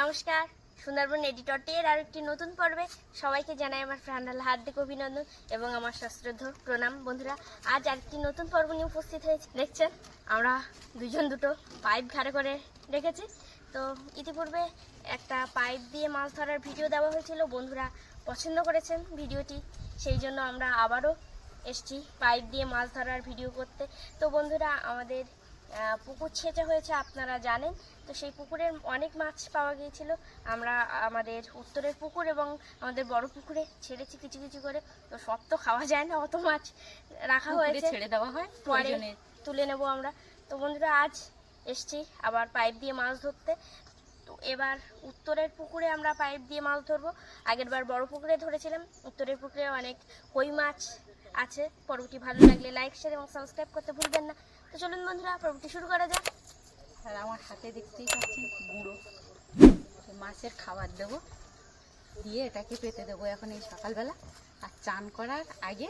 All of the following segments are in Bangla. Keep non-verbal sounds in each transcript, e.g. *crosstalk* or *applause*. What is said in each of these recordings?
নমস্কার, সুন্দরবন এডিটরটির আর একটি নতুন পর্বে সবাইকে জানাই আমার প্রাণাল হার্দিক অভিনন্দন এবং আমার সশ্রদ্ধ প্রণাম। বন্ধুরা, আজ আরেকটি নতুন পর্ব নিয়ে উপস্থিত হয়েছে। দেখছেন, আমরা দুজন দুটো পাইপ ঘাড়ে করে রেখেছি। তো ইতিপূর্বে একটা পাইপ দিয়ে মাছ ধরার ভিডিও দেওয়া হয়েছিল। বন্ধুরা পছন্দ করেছেন ভিডিওটি, সেই জন্য আমরা আবারও এসছি পাইপ দিয়ে মাছ ধরার ভিডিও করতে। তো বন্ধুরা, আমাদের পুকুর ছেঁচা হয়েছে আপনারা জানেন। তো সেই পুকুরে অনেক মাছ পাওয়া গিয়েছিল। আমরা আমাদের উত্তরের পুকুর এবং আমাদের বড় পুকুরে ছেড়েছি কিছু কিছু করে। তো সব তো খাওয়া যায় না অত মাছ রাখা হয়েছে। ছেড়ে দেওয়া হয় পরে তুলে নেব আমরা। তো বন্ধুরা আজ এসছি আবার পাইপ দিয়ে মাছ ধরতে। তো এবার উত্তরের পুকুরে আমরা পাইপ দিয়ে মাছ ধরবো। আগের বার বড় পুকুরে ধরেছিলাম। উত্তরের পুকুরে অনেক কই মাছ আছে। পরবর্তী ভালো লাগলে লাইক শেয়ার এবং সাবস্ক্রাইব করতে ভুলবেন না। তো চলুন বন্ধুরা পর্বটি শুরু করা যাক। আর আমার হাতে দেখতেই পাচ্ছেন গুঁড়ো। মাছের খাবার দেবো। দিয়ে এটাকে পেতে দেবো এখন এই সকালবেলা। আর চান করার আগে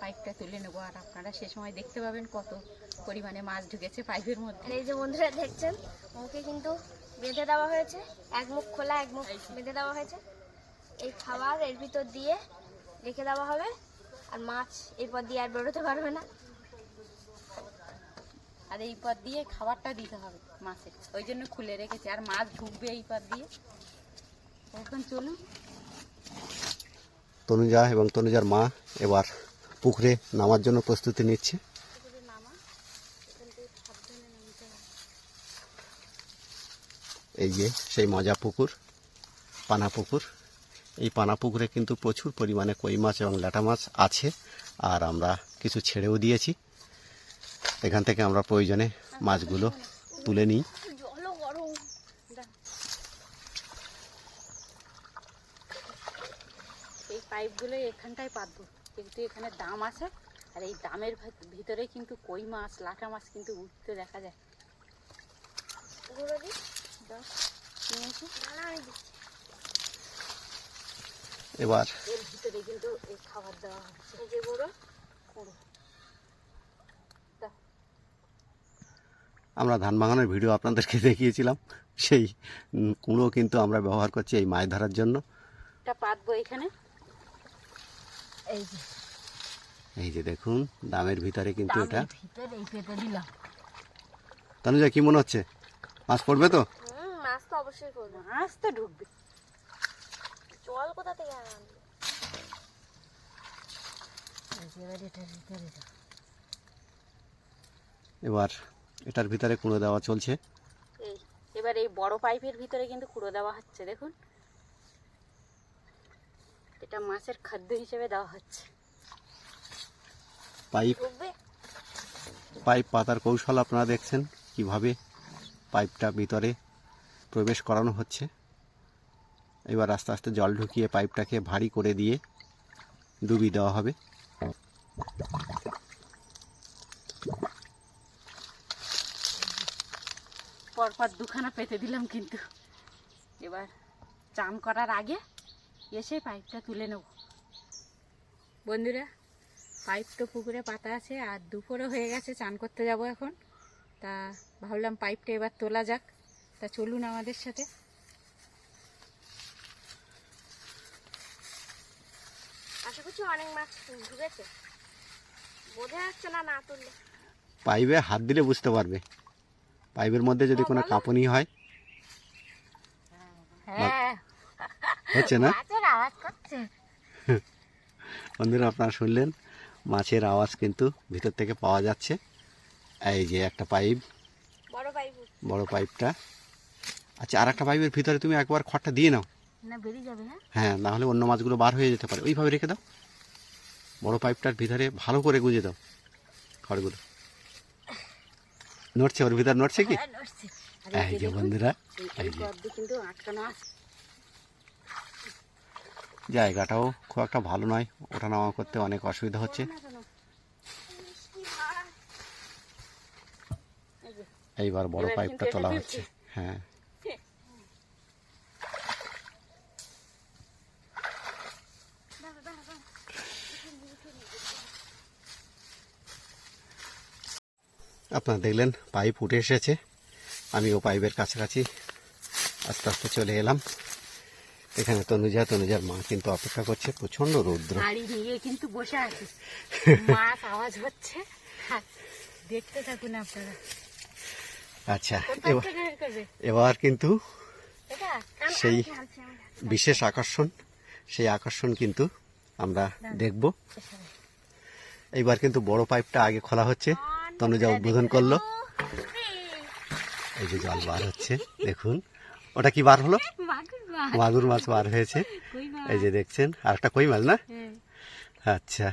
পাইপটা তুলে নেব। আর আপনারা সে সময় দেখতে পাবেন কত পরিমাণে মাছ ঢুকেছে পাইপের মধ্যে। এই যে বন্ধুরা দেখছেন? মুখে কিন্তু বেঁধে দেওয়া হয়েছে। এক মুখ খোলা এক মুখ বেঁধে দেওয়া হয়েছে। এই খাবার এর ভিতর দিয়ে রেখে দেওয়া হবে। আর মাছ এরপর দিয়ে আর বেরোতে পারবে না। আর এই পথ দিয়ে খাবারটা দিতে হবে মাছের। ওই জন্য খুলে রেখেছি। আর মাছ ঢুকবে এই পথ দিয়ে। এখন চলুন। তনুজা এবং তনুজার মা এবার পুকুরে নামার জন্য প্রস্তুতি নিচ্ছে। এই যে সেই মজা পুকুর, পানা পুকুর। এই পানা পুকুরে কিন্তু প্রচুর পরিমাণে কই মাছ এবং ল্যাটা মাছ আছে। আর আমরা কিছু ছেড়েও দিয়েছি। এখান থেকে আমরা প্রয়োজনে মাছগুলো তুলে নিই। এই পাইপগুলো এখানটায় পাতবো। কিন্তু এখানে দাম আছে আর এই দামের ভেত- ভিতরে কিন্তু কই মাছ লাটা মাছ কিন্তু উঠতে দেখা যায়। এবার এর ভিতরে কিন্তু খাবার দেওয়া হচ্ছে। এই যে গুঁড়ো কুড়ো দাও আমরা ধান ভাঙানোর ভিডিও আপনাদেরকে *laughs* দেখিয়েছিলাম। সেই কুঁড়ো কিন্তু আমরা ব্যবহার করছি এই মাছ ধরার জন্য। পাতবো এখানে। এই যে। এই যে দেখুন দামের ভিতরে কিন্তু এটা। তানুজা কি মনে হচ্ছে? মাছ পড়বে তো? মাছ তো অবশ্যই করব মাছ তো ঢুকবে। জল কোথা থেকে আনলাম এই যে এবার এটার ভিতরে কুঁড়ো দেওয়া চলছে। এই এবার এই বড় পাইপের ভিতরে কিন্তু কুড়ো দেওয়া হচ্ছে দেখুন। এটা মাছের খাদ্য হিসেবে দেওয়া হচ্ছে। পাইপ পাইপ পাতার কৌশল আপনারা দেখছেন কীভাবে পাইপটা ভিতরে প্রবেশ করানো হচ্ছে। এবার আস্তে আস্তে জল ঢুকিয়ে পাইপটাকে ভারী করে দিয়ে ডুবিয়ে দেওয়া হবে। পরপর দুখানা পেতে দিলাম কিন্তু। এবার চান করার আগে এসে পাইপটা তুলে নেব। বন্ধুরা পাইপ তো পুকুরে পাতা আছে আর দুপুরও হয়ে গেছে চান করতে যাব এখন। তা ভাবলাম পাইপটা এবার তোলা যাক। তা চলুন আমাদের সাথে। আশা করছি অনেক মাছ ঢুকেছে। বোঝা যাচ্ছে না না তুললে। পাইপে হাত দিলে বুঝতে পারবে। পাইপের মধ্যে যদি কোনো কাঁপুনি হয়? হ্যাঁ। হচ্ছে না? বন্ধুরা আপনারা শুনলেন? মাছের আওয়াজ কিন্তু ভিতর থেকে পাওয়া যাচ্ছে। এই যে একটা পাইপ। বড় পাইপটা। আচ্ছা আর একটা পাইপের ভিতরে তুমি একবার খড়টা দিয়ে নাও। না বেরিয়ে যাবে হ্যাঁ? হ্যাঁ না হলে অন্য মাছগুলো বার হয়ে যেতে পারে। ওইভাবে রেখে দাও। বড় পাইপটার ভিতরে ভালো করে গুঁজে দাও খড়গুলো। নড়ছে ওর ভিতর নড়ছে কি? হ্যাঁ, এই যে বন্ধুরা এই- যে। জায়গাটাও খুব একটা ভালো নয় ওঠা নামা করতে অনেক অসুবিধা হচ্ছে। এইবার বড় পাইপটা তোলা হচ্ছে হ্যাঁ। আপনারা দেখলেন পাইপ উঠে এসেছে। আমি ও পাইপের কাছাকাছি আস্তে আস্তে চলে এলাম। এখানে তনুজা তনুজার মা কিন্তু অপেক্ষা করছে প্রচণ্ড রৌদ্র। নিয়ে কিন্তু বসে আছে। *laughs* মাছ আওয়াজ হচ্ছে। হ্যাঁ, দেখতে থাকুন আপনারা। আচ্ছা এবার কিন্তু সেই। বিশেষ আকর্ষণ সেই আকর্ষণ কিন্তু আমরা দেখব। এইবার কিন্তু বড় পাইপটা আগে খোলা হচ্ছে। তনুজা উদ্বোধন করল। এই যে জল বার হচ্ছে দেখুন। ওটা কি বার হলো? মাগুর মাছ বার হয়েছে। এই যে দেখছেন আর একটা কই মাছ না? আচ্ছা।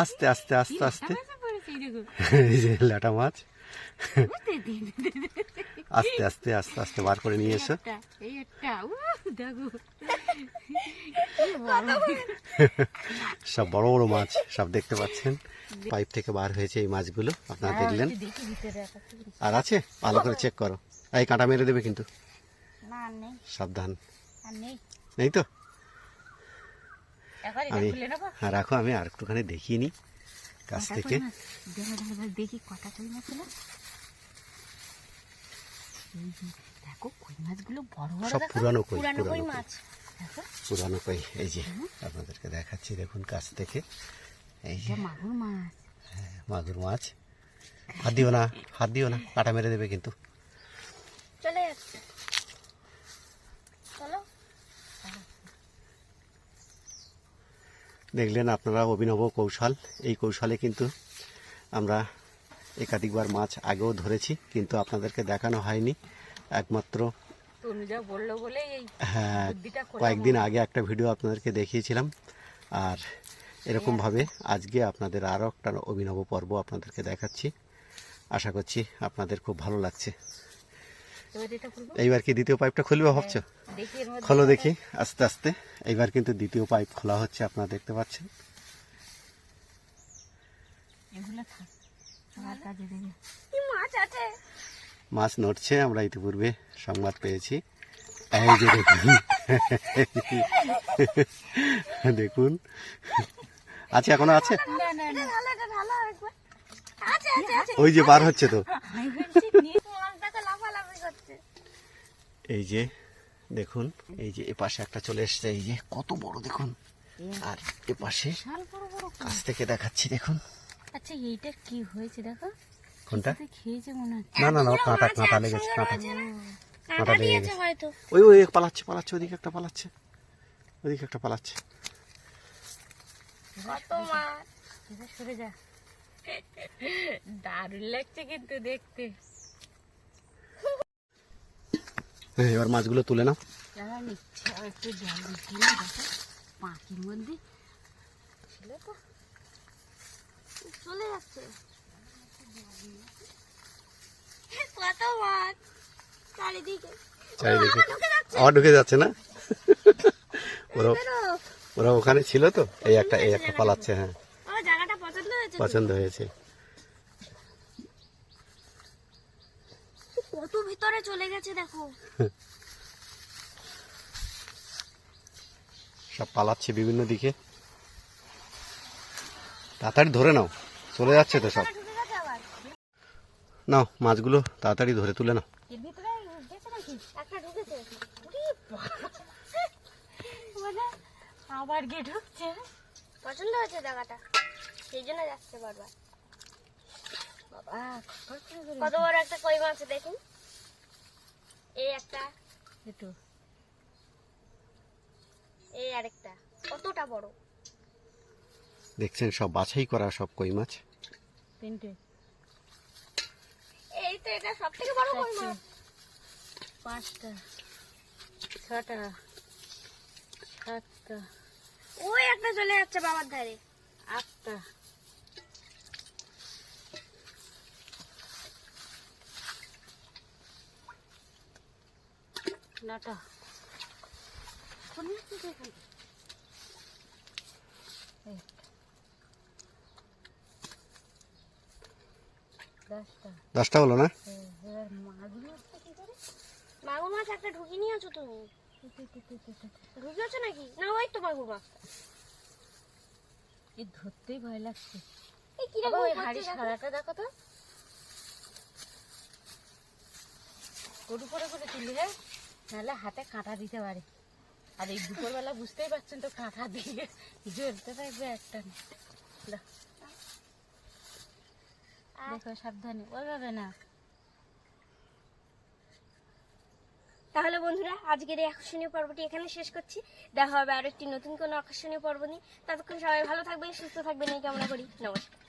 আস্তে আস্তে আস্তে আস্তে। এই যে ল্যাটা মাছ। আস্তে আস্তে আস্তে আস্তে বার করে নিয়ে এসো। সব বড় বড় মাছ সব দেখতে পাচ্ছেন। পাইপ থেকে বার হয়েছে এই মাছগুলো আপনারা দেখলেন। একটু দেখি ভিতরে একটা কি বলছে। আর আছে? ভালো করে চেক করো। এই কাঁটা মেরে দেবে কিন্তু। সাবধান। নেই। তো? আমি হ্যাঁ রাখো আমি আর একটুখানি দেখিয়ে নিই। কাছ থেকে? দেখো কটা কই মাছ হলো দেখো কই মাছগুলো বড় বড় সব পুরানো কই পুরানো কই মাছ। পুরানো কই এই যে আপনাদেরকে দেখাচ্ছি দেখুন কাছ থেকে। এই যে মাগুর মাছ। মাগুর মাছ। হাত দিও না হাত দিও না কাটা মেরে দেবে কিন্তু চলে যাচ্ছে চলো দেখলেন আপনারা অভিনব কৌশল। এই কৌশলে কিন্তু আমরা একাধিকবার মাছ আগেও ধরেছি কিন্তু আপনাদেরকে দেখানো হয়নি। একমাত্র হ্যাঁ কয়েকদিন আগে একটা ভিডিও আপনাদেরকে দেখিয়েছিলাম। আর এরকমভাবে আজকে আপনাদের আরও একটা অভিনব পর্ব আপনাদেরকে দেখাচ্ছি। আশা করছি আপনাদের খুব ভালো লাগছে। এইবার কি দ্বিতীয় পাইপটা খুলবে ভাবছ? দেখি এর মধ্যে খোলো দেখি আস্তে আস্তে। এইবার কিন্তু দ্বিতীয় পাইপ খোলা হচ্ছে আপনারা দেখতে পাচ্ছেন। কি মাছ নড়ছে আমরা ইতিপূর্বে সংবাদ পেয়েছি। এই যে দেখুন। দেখুন। আছে এখনও আছে? না না না। ঢালা এটা ঢালা একবার আছে আছে আছে। ওই যে বার হচ্ছে তো আমি বলছি নিয়ে মাছটাকে লাফালাফি করছে এই যে দেখুন এই যে এপাশে একটা চলে এসছে এই যে কত বড় দেখুন। আর এপাশে। কাছ থেকে দেখাচ্ছি দেখুন। আচ্ছা এইটা কি হয়েছে দেখো? কোনটা? খেয়েছে মনে হচ্ছে না না না কাঁটা কাঁটা লেগেছে কাঁটা কাঁটা লেগে গেছে। হয়তো। ওই ওই পালাচ্ছে পালাচ্ছে ওদিকে একটা পালাচ্ছে। ওদিকে একটা পালাচ্ছে। সরে যা। দারুণ লাগছে কিন্তু দেখতে। হ্যাঁ এবার মাছগুলো তুলে নাও। একটু জল দিচ্ছি দেখো পাখির মধ্যে। ছিল তো। চলে যাচ্ছে। কত মাছ। চারিদিকে। চারিদিকে। আবার ঢুকে যাচ্ছে না? ওরা ওরা ওখানে ছিল তো? এই একটা এই একটা পালাচ্ছে হ্যাঁ। পছন্দ হয়েছে। ভিতরে চলে গেছে দেখো। সব পালাচ্ছে বিভিন্ন দিকে। তাড়াতাড়ি ধরে নাও চলে যাচ্ছে তো সব। নাও মাছগুলো তাড়াতাড়ি ধরে তুলে নাও। আবার গিয়ে ঢুকছে। পছন্দ হয়েছে জায়গাটা সেই জন্য যাচ্ছে বারবার। বাবা করে কত বড় একটা কই মাছ দেখুন। এই একটা। একটু এই আরেকটা। কতটা বড়? দেখছেন সব বাছাই করা সব কই মাছ? তিনটে। এই তো এটা সব থেকে বড় কই মাছ? পাঁচটা। ছটা। সাতটা। ওই একটা চলে যাচ্ছে বাবার ধারে। আটটা। এই। দশটা। দশটা হলো না? মাগুর মাছ একটা ঢুকি নিয়েছো তুমি। ঢুকেছো নাকি? না ওই তো মাগুর মাছ। এই ধরতেই ভয় লাগছে। এই কীরকম ওই করছে হাড়ি দেখো। সারাটা দেখো তো। গরু করে করে তুলি হ্যাঁ? নাহলে হাতে কাঁটা দিতে পারে। আর এই দুপুরবেলা বুঝতেই পারছেন তো কাঁটা দিয়ে জ্বলতে থাকবে একটা। দেখো, সাবধানে। ওইভাবে না। তাহলে বন্ধুরা, আজকের এই আকর্ষণীয় পর্বটি এখানে শেষ করছি। দেখা হবে আর একটি নতুন কোনো আকর্ষণীয় পর্ব নিয়ে। ততক্ষণ সবাই ভালো থাকবেন, সুস্থ থাকবেন। এই কামনা করি। নমস্কার।